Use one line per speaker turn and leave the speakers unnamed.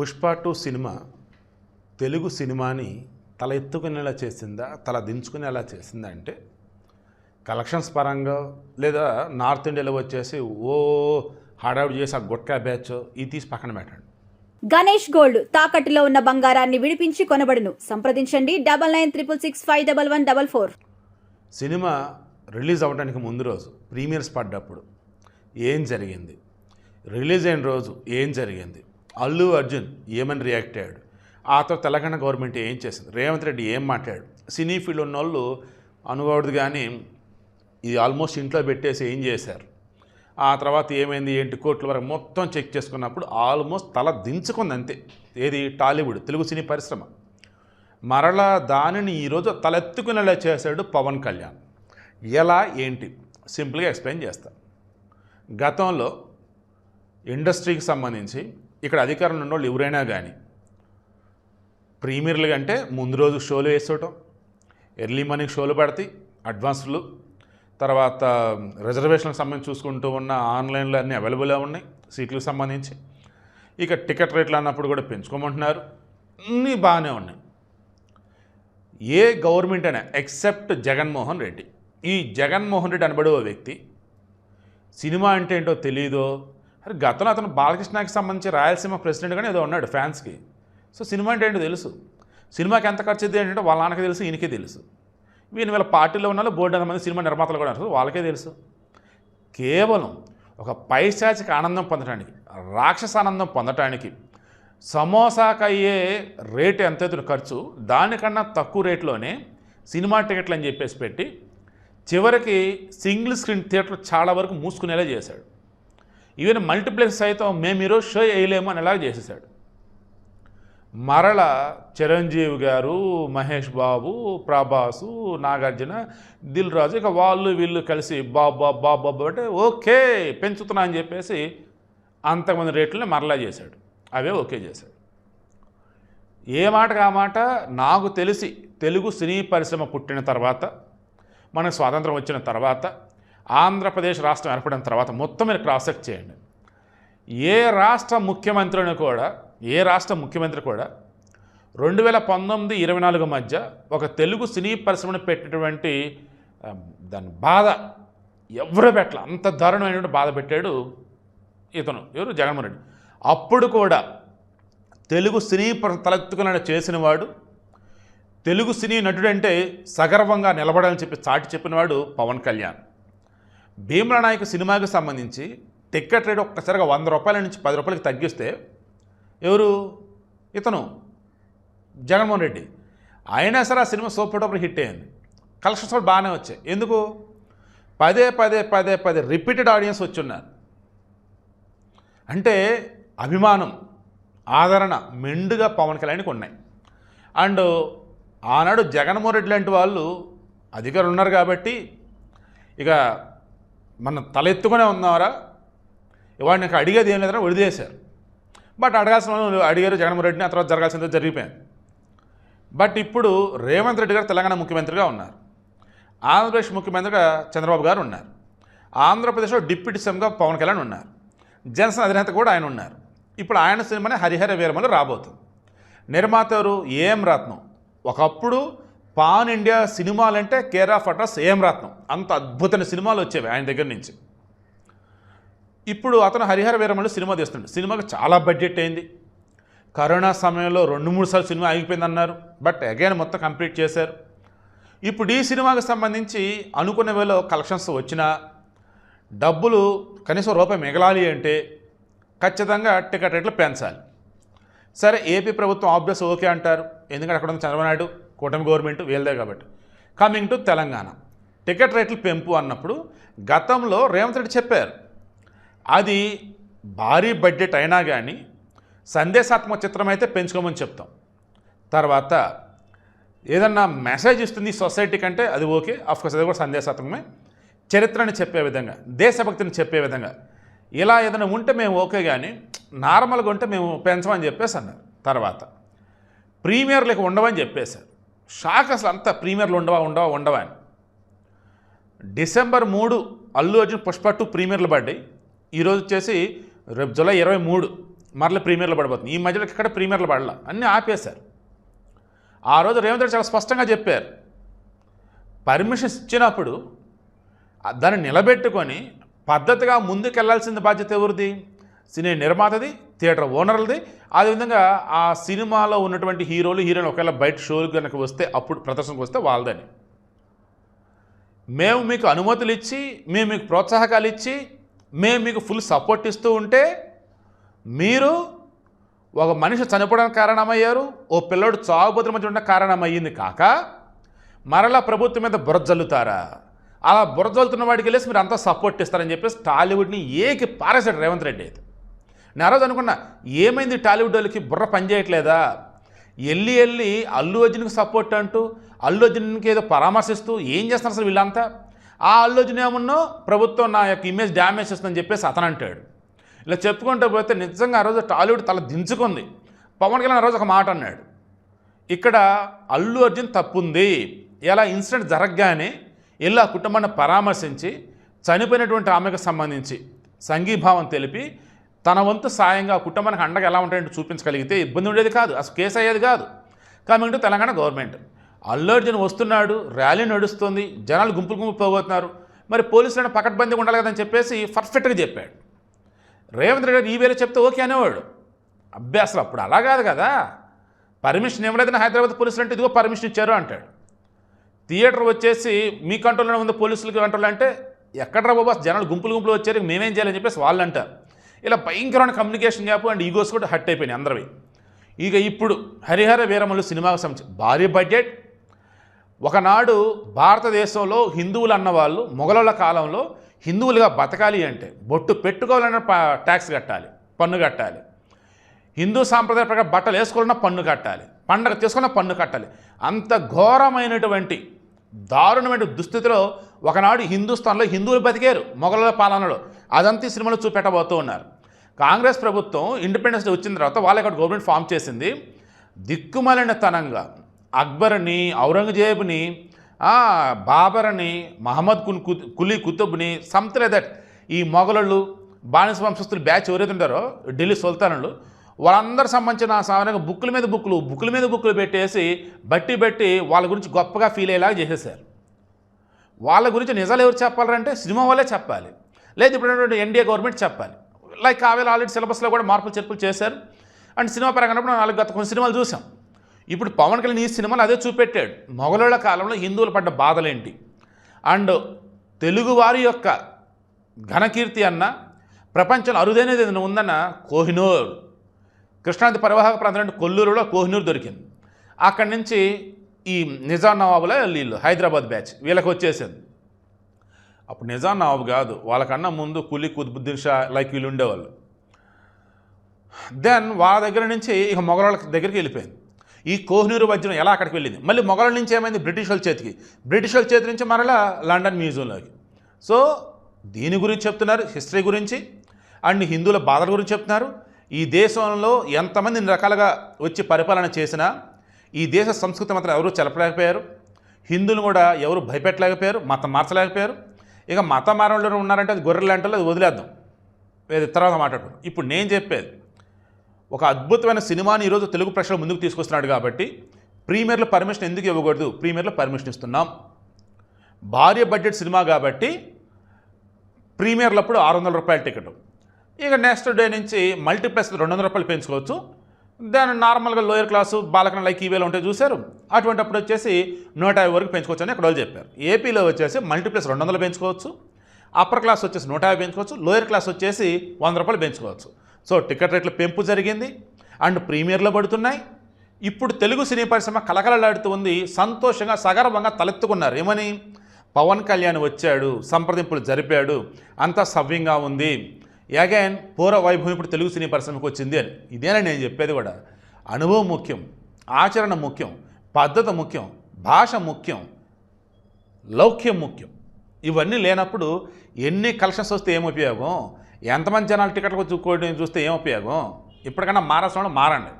Pushpa two cinema Telugu సినిమాని తల ఎత్తుకునేలా చేసిందా తల దించుకునేలా చేసిందా అంటే కలెక్షన్స్ పరంగా లేదా నార్త్ ఇండియాలో వచ్చేసి ఓ హడావుడి చేసి ఆ గుట్కా బ్యాచ్ ఇది తీసి పక్కన పెట్టండి.
గణేష్ గోల్డ్ తాకట్టులో ఉన్న బంగారాన్ని విడిపించి కొనబడును. సంప్రదించండి double nine triple six five double one double four.
Cinema release అవ్వడానికి ముందు రోజు ప్రీమియర్స్ పడ్డప్పుడు ఏం జరిగింది? రిలీజ్ అయిన రోజు ఏం జరిగింది? అల్లు అర్జున్ ఏమని రియాక్ట్ అయ్యాడు? ఆ తర్వాత తెలంగాణ గవర్నమెంట్ ఏం చేసింది? రేవంత్ రెడ్డి ఏం మాట్లాడు సినీ ఫీల్డ్ ఉన్న వాళ్ళు అనుకోవద్దు కానీ ఇది ఆల్మోస్ట్ ఇంట్లో పెట్టేసి ఏం చేశారు? ఆ తర్వాత ఏమైంది? ఏంటి? కోట్ల వరకు మొత్తం చెక్ చేసుకున్నప్పుడు ఆల్మోస్ట్ తల దించుకుంది అంతే. ఏది? టాలీవుడ్ తెలుగు సినీ పరిశ్రమ. మరలా దానిని ఈరోజు తలెత్తుకునేలా చేశాడు పవన్ కళ్యాణ్. ఎలా? ఏంటి? సింపుల్గా ఎక్స్ప్లెయిన్ చేస్తా. గతంలో ఇండస్ట్రీకి సంబంధించి ఇక్కడ అధికారంలో ఉన్న వాళ్ళు ఎవరైనా కానీ ప్రీమియర్లు అంటే ముందు రోజు షోలు వేసుకోవటం ఎర్లీ మార్నింగ్ షోలు పడతాయి అడ్వాన్స్లు. తర్వాత రిజర్వేషన్కి సంబంధించి చూసుకుంటూ ఉన్న ఆన్లైన్లో అన్నీ అవైలబుల్గా ఉన్నాయి సీట్లకు సంబంధించి. ఇక టికెట్ రేట్లు అన్నప్పుడు కూడా పెంచుకోమంటున్నారు. అన్నీ బాగానే ఉన్నాయి. ఏ గవర్నమెంట్ అయినా ఎక్సెప్ట్ జగన్మోహన్ రెడ్డి. ఈ జగన్మోహన్ రెడ్డి అనబడే ఓ వ్యక్తి సినిమా అంటే ఏంటో తెలియదో అరే గతంలో అతను బాలకృష్ణకి సంబంధించి రాయలసీమ ప్రెసిడెంట్గానే ఏదో ఉన్నాడు ఫ్యాన్స్కి. సో సినిమా అంటే ఏంటో తెలుసు. సినిమాకి ఎంత ఖర్చు అయితే ఏంటంటే వాళ్ళ నాన్నకి తెలుసు ఈయనకే తెలుసు. వీళ్ళ వీళ్ళ పార్టీలో ఉన్న బోర్డు మంది సినిమా నిర్మాతలు కూడా ఉంటారు వాళ్ళకే తెలుసు. కేవలం ఒక పైశాచిక ఆనందం పొందడానికి రాక్షస ఆనందం పొందటానికి సమోసాకు అయ్యే రేటు ఎంత అవుతుంది ఖర్చు? దానికన్నా తక్కువ రేట్లోనే సినిమా టికెట్లు అని చెప్పేసి పెట్టి చివరికి సింగిల్ స్క్రీన్ థియేటర్ చాలా వరకు మూసుకునేలా చేశాడు. ఈవెన్ మల్టీప్లెక్స్ సైతం మేము ఈరోజు షో వేయలేము అని ఎలా చేసేసాడు. మరల చిరంజీవి గారు మహేష్ బాబు ప్రభాసు నాగార్జున దిల్ రాజు ఇక వాళ్ళు వీళ్ళు కలిసి బాబు బాబు బాబు బాబు అంటే ఓకే పెంచుతున్నా అని చెప్పేసి అంతకుమంది రేట్లని మరలా చేశాడు. అవే ఓకే చేశాడు. ఏ మాటకు ఆ మాట? నాకు తెలిసి తెలుగు సినీ పరిశ్రమ పుట్టిన తర్వాత మనకు స్వాతంత్రం వచ్చిన తర్వాత ఆంధ్రప్రదేశ్ రాష్ట్రం ఏర్పడిన తర్వాత మొత్తం మీరు క్రాస్ చెక్ చేయండి. ఏ రాష్ట్ర ముఖ్యమంత్రిని కూడా ఏ రాష్ట్ర ముఖ్యమంత్రి కూడా రెండు వేల పంతొమ్మిది ఇరవై నాలుగు మధ్య ఒక తెలుగు సినీ పరిశ్రమను పెట్టినటువంటి దాని బాధ ఎవరు పెట్టల అంత దారుణమైనటువంటి బాధ పెట్టాడు ఇతను ఎవరు? జగన్మోహన్ రెడ్డి. అప్పుడు కూడా తెలుగు సినీ ప్ర- చేసినవాడు చేసిన వాడు తెలుగు సినీ నటుడంటే సగర్వంగా నిలబడాలని చెప్పి చాటి చెప్పినవాడు పవన్ కళ్యాణ్. భీమల నాయకు సినిమాకి సంబంధించి టికెట్ రేట్ ఒక్కసారిగా వంద రూపాయల నుంచి పది రూపాయలకి తగ్గిస్తే ఎవరు? ఇతను జగన్మోహన్ రెడ్డి. అయినా సరే ఆ సినిమా సూపర్ టూపర్ హిట్ అయింది. కలెక్షన్స్ కూడా బాగానే వచ్చాయి. ఎందుకు? పదే పదే పదే పదే రిపీటెడ్ ఆడియన్స్ వచ్చున్నారు. అంటే అభిమానం ఆదరణ మెండుగా పవన్ కళ్యాణ్కి ఉన్నాయి. అండ్ ఆనాడు జగన్మోహన్ రెడ్డి లాంటి వాళ్ళు అధికారులు ఉన్నారు కాబట్టి ఇక మనం తలెత్తుకునే ఉన్నారా? ఇవాళ నాకు అడిగేది ఏం లేదని వదిలేశారు. బట్ అడగాల్సిన అడిగారు జగన్మోహన్ రెడ్డిని ఆ తర్వాత జరగాల్సిందో జరిగిపోయింది. బట్ ఇప్పుడు రేవంత్ రెడ్డి గారు తెలంగాణ ముఖ్యమంత్రిగా ఉన్నారు. ఆంధ్రప్రదేశ్ ముఖ్యమంత్రిగా చంద్రబాబు గారు ఉన్నారు. ఆంధ్రప్రదేశ్లో డిప్యూటీ సీఎంగా పవన్ కళ్యాణ్ ఉన్నారు. జనసేన అధినేత కూడా ఆయన ఉన్నారు. ఇప్పుడు ఆయన సినిమానే హరిహర వీరమలు రాబోతుంది. నిర్మాత ఎవరు ఏఎం రత్నం? ఒకప్పుడు పాన్ ఇండియా సినిమాలంటే కేర్ ఆఫ్ అడ్రస్ ఏం రత్నం? అంత అద్భుతమైన సినిమాలు వచ్చేవి ఆయన దగ్గర నుంచి. ఇప్పుడు అతను హరిహర వీరమణి సినిమా తీస్తుండే సినిమాకి చాలా బడ్జెట్ అయింది. కరోనా సమయంలో రెండు మూడు సార్లు సినిమా ఆగిపోయిందన్నారు. బట్ అగైన్ మొత్తం కంప్లీట్ చేశారు. ఇప్పుడు ఈ సినిమాకి సంబంధించి అనుకున్న వేళ కలెక్షన్స్ వచ్చినా డబ్బులు కనీసం రూపాయి మిగలాలి అంటే ఖచ్చితంగా టికెట్ రేట్లు పెంచాలి. సరే ఏపీ ప్రభుత్వం ఆబ్వియస్ ఓకే అంటారు. ఎందుకంటే అక్కడ ఉంది చంద్రబాబు నాయుడు కూటమి గవర్నమెంట్ వీళ్ళదే కాబట్టి. Coming to Telangana. టికెట్ రేట్లు పెంపు అన్నప్పుడు గతంలో రేవంత్ రెడ్డి చెప్పారు. అది భారీ బడ్జెట్ అయినా కానీ సందేశాత్మక చిత్రం అయితే పెంచుకోమని చెప్తాం. తర్వాత ఏదన్నా మెసేజ్ ఇస్తుంది సొసైటీ కంటే అది ఓకే. అఫ్కోర్స్ అది కూడా సందేశాత్మకమే. చరిత్రని చెప్పే విధంగా దేశభక్తిని చెప్పే విధంగా. ఇలా ఏదైనా ఉంటే మేము ఓకే కానీ నార్మల్గా ఉంటే మేము పెంచమని చెప్పేసి అన్నారు. తర్వాత ప్రీమియర్లకు ఉండవని చెప్పేశారు. షాక్ అసలు అంతా ప్రీమియర్లు ఉండవా ఉండవా ఉండవా అని. డిసెంబర్ మూడు అల్లు అర్జున్ పుష్ప టూ ప్రీమియర్లు పడ్డాయి. ఈరోజు వచ్చేసి రేపు జూలై ఇరవై మూడు మరలా ప్రీమియర్లు పడిపోతుంది ఈ మధ్యలో ఇక్కడ ప్రీమియర్లు పడలా అన్నీ ఆపేశారు. ఆ రోజు రేవంత్ రెడ్డి చాలా స్పష్టంగా చెప్పారు. పర్మిషన్స్ ఇచ్చినప్పుడు దాన్ని నిలబెట్టుకొని పద్ధతిగా ముందుకెళ్ళాల్సిన బాధ్యత ఎవరిది? సినీ నిర్మాతది థియేటర్ ఓనర్లది. అదేవిధంగా ఆ సినిమాలో ఉన్నటువంటి హీరోలు హీరోయిన్ ఒకవేళ బయట షోలు కనుక వస్తే అప్పుడు ప్రదర్శనకు వస్తే వాళ్ళదని. మేము మీకు అనుమతులు ఇచ్చి మేము మీకు ప్రోత్సాహకాలు ఇచ్చి మేము మీకు ఫుల్ సపోర్ట్ ఇస్తూ ఉంటే మీరు ఒక మనిషి చనిపోవడానికి కారణమయ్యారు ఓ పిల్లోడు చావుబతుల మధ్య ఉండడం కారణమయ్యింది కాక మరలా ప్రభుత్వం మీద బురజల్లుతారా అలా బురజల్లుతున్న వాడికి వెళ్ళేసి మీరు అంతా సపోర్ట్ ఇస్తారని చెప్పేసి టాలీవుడ్ని ఏకి పారేశాడు రేవంత్ రెడ్డి అయితే. నేను ఆ రోజు అనుకున్నా ఏమైంది టాలీవుడ్ వాళ్ళకి బుర్ర పనిచేయట్లేదా వెళ్ళి వెళ్ళి అల్లు అర్జున్కి సపోర్ట్ అంటూ అల్లు అర్జున్కి ఏదో పరామర్శిస్తూ ఏం చేస్తున్నారు అసలు వీళ్ళంతా? ఆ అల్లు అర్జున్ ఏమన్నో ప్రభుత్వం నా యొక్క ఇమేజ్ డ్యామేజ్ చేస్తుందని చెప్పేసి అతను అంటాడు. ఇలా చెప్పుకుంటూ పోతే నిజంగా ఆ రోజు టాలీవుడ్ తల దించుకుంది. పవన్ కళ్యాణ్ ఆ రోజు ఒక మాట అన్నాడు. ఇక్కడ అల్లు అర్జున్ తప్పుంది. ఇలా ఇన్సిడెంట్ జరగగానే వెళ్ళి ఆ కుటుంబాన్ని పరామర్శించి చనిపోయినటువంటి ఆమెకు సంబంధించి సంఘీభావం తెలిపి తన వంతు సాయంగా కుటుంబానికి అండగా ఎలా ఉంటాయంటే చూపించగలిగితే ఇబ్బంది ఉండేది కాదు అసలు కేసు అయ్యేది కాదు. Coming to Telangana government. Allu Arjun వస్తున్నాడు ర్యాలీ నడుస్తుంది జనాలు గుంపులు గుంపు పోగొతున్నారు మరి పోలీసులను పకడ్బందీ ఉండాలి కదని చెప్పేసి పర్ఫెక్ట్గా చెప్పాడు. రేవంత్ రెడ్డి గారు ఈ వేరే చెప్తే ఓకే అనేవాడు. అబ్బే అసలు అప్పుడు అలా కాదు కదా. పర్మిషన్ ఇవ్వలేదని హైదరాబాద్ పోలీసులు అంటే ఇదిగో పర్మిషన్ ఇచ్చారు అంటాడు. థియేటర్ వచ్చేసి మీ కంట్రోల్లో ఉంది పోలీసులకి కంట్రోల్ అంటే ఎక్కడ బాబా జనాలు గుంపులు గుంపులు వచ్చారు మేమేం చేయాలని చెప్పేసి వాళ్ళు అంటారు ఇలా భయంకరమైన కమ్యూనికేషన్ గ్యాప్ అండ్ ఈగోస్ కూడా హట్ అయిపోయినాయి అందరివి. ఇక ఇప్పుడు హరిహర వీరములు సినిమాకు సంబంధించి భారీ బడ్జెట్ ఒకనాడు భారతదేశంలో హిందువులు అన్నవాళ్ళు మొఘలుల కాలంలో హిందువులుగా బతకాలి అంటే బొట్టు పెట్టుకోవాలన్న ట్యాక్స్ కట్టాలి పన్ను కట్టాలి. హిందూ సాంప్రదాయ ప్రకారం బట్టలు వేసుకోవాలన్నా పన్ను కట్టాలి పండగ చేసుకున్న పన్ను కట్టాలి. అంత ఘోరమైనటువంటి దారుణమైన దుస్థితిలో ఒకనాడు హిందుస్థాన్లో హిందువులు బతికారు మొఘలుల పాలనలో. అదంతా సినిమాలు సినిమాలో చూపెట్టబోతూ ఉన్నారు. కాంగ్రెస్ ప్రభుత్వం ఇండిపెండెన్స్ డే వచ్చిన తర్వాత వాళ్ళు ఇక్కడ గవర్నమెంట్ ఫామ్ చేసింది. దిక్కుమలినతనంగా అక్బర్ని ఔరంగజేబుని బాబర్ని మహమ్మద్ కున్ కుత్- కులీ కుతుబ్ని సంథింగ్ దట్ ఈ మొఘలు బానిస వంశస్థులు బ్యాచ్ ఎవరైతే ఉంటారో ఢిల్లీ సుల్తానులు వాళ్ళందరూ సంబంధించిన సాధారణంగా బుక్కుల మీద బుక్కులు బుక్కుల మీద బుక్కులు పెట్టేసి బట్టి బట్టి వాళ్ళ గురించి గొప్పగా ఫీల్ అయ్యేలాగా చేసేసారు వాళ్ళ గురించి నిజాలు ఎవరు చెప్పాలంటే సినిమా వాళ్ళే చెప్పాలి. లేదు ఇప్పుడు ఎన్డీఏ గవర్నమెంట్ చెప్పాలి. లైక్ కావేళ ఆల్రెడీ సిలబస్లో కూడా మార్పులు చేర్పులు చేశారు. అండ్ సినిమా పరంగా నాలుగు గత కొన్ని సినిమాలు చూసాం. ఇప్పుడు పవన్ కళ్యాణ్ ఈ సినిమాలు అదే చూపెట్టాడు. మొఘలుల కాలంలో హిందువులు పడ్డ బాధలేంటి? అండ్ తెలుగువారి యొక్క ఘనకీర్తి అన్న ప్రపంచంలో అరుదైనది ఏదైనా ఉందన్న కోహినూర్ కృష్ణాది పరివాహక ప్రాంతం అంటే కొల్లూరులో కోహినూరు దొరికింది. అక్కడి నుంచి ఈ నిజాం నవాబుల వీళ్ళు హైదరాబాద్ బ్యాచ్ వీళ్ళకి వచ్చేసింది. అప్పుడు నిజాం నవాబు కాదు వాళ్ళకన్నా ముందు కులీ కుద్బుద్దీన్ షా లైక్ వీళ్ళు ఉండేవాళ్ళు. దెన్ వాళ్ళ దగ్గర నుంచి ఇక మొఘలాల దగ్గరికి వెళ్ళిపోయింది. ఈ కోహినూరు వజ్రం ఎలా అక్కడికి వెళ్ళింది? మళ్ళీ మొఘల నుంచి ఏమైంది? బ్రిటిష్ వాళ్ళ చేతికి. బ్రిటిష్ వాళ్ళ చేతి నుంచి మరలా లండన్ మ్యూజియంలోకి. సో దీని గురించి చెప్తున్నారు హిస్టరీ గురించి. అండ్ హిందువుల బాధల గురించి చెప్తున్నారు. ఈ దేశంలో ఎంతమంది రకాలుగా వచ్చి పరిపాలన చేసినా ఈ దేశ సంస్కృతి మాత్రం ఎవరూ చెలపలేకపోయారు. హిందువులు కూడా ఎవరు భయపెట్టలేకపోయారు మతం మార్చలేకపోయారు. ఇక మత మారంలో ఉన్నారంటే అది గొర్రెలు అంటే అది వదిలేద్దాం. ఇది తర్వాత మాట్లాడు ఇప్పుడు నేను చెప్పేది ఒక అద్భుతమైన సినిమాని ఈరోజు తెలుగు ప్రేక్షకుల ముందుకు తీసుకొస్తున్నాడు కాబట్టి ప్రీమియర్లో పర్మిషన్ ఎందుకు ఇవ్వకూడదు? ప్రీమియర్లో పర్మిషన్ ఇస్తున్నాం. భారీ బడ్జెట్ సినిమా కాబట్టి ప్రీమియర్లప్పుడు ఆరు వందల రూపాయల టికెట్. ఇక నెక్స్ట్ డే నుంచి మల్టీప్లెక్స్ రెండు వందల రూపాయలు పెంచుకోవచ్చు. దాని నార్మల్గా లోయర్ క్లాసు బాలకన లైక్ ఈవేలో ఉంటే చూశారు. అటువంటిప్పుడు వచ్చేసి నూట యాభై వరకు పెంచుకోవచ్చు అని అక్కడ వాళ్ళు చెప్పారు. ఏపీలో వచ్చేసి మల్టీప్లెక్స్ రెండు వందలు పెంచుకోవచ్చు. అప్పర్ క్లాస్ వచ్చేసి నూట యాభై పెంచుకోవచ్చు. లోయర్ క్లాస్ వచ్చేసి వంద రూపాయలు పెంచుకోవచ్చు. సో టికెట్ రేట్ల పెంపు జరిగింది. అండ్ ప్రీమియర్లో పడుతున్నాయి. ఇప్పుడు తెలుగు సినీ పరిశ్రమ కలకలలాడుతూ ఉంది. సంతోషంగా సగర్వంగా తలెత్తుకున్నారు. ఏమని? పవన్ కళ్యాణ్ వచ్చాడు సంప్రదింపులు జరిపాడు. అంతా సవ్యంగా ఉంది. అగైన్ పూర్వ వైభవం ఇప్పుడు తెలుగు సినీ పరిశ్రమకు వచ్చింది అని. ఇదేనా నేను చెప్పేది కూడా? అనుభవం ముఖ్యం ఆచరణ ముఖ్యం పద్ధతి ముఖ్యం భాష ముఖ్యం లౌక్యం ముఖ్యం. ఇవన్నీ లేనప్పుడు ఎన్ని కలెక్షన్స్ వస్తే ఏం ఉపయోగం? ఎంతమంది జనాలు టికెట్లు చూసుకోవడం చూస్తే ఏం ఉపయోగం? ఇప్పటికైనా మారాల్సిన మారండి.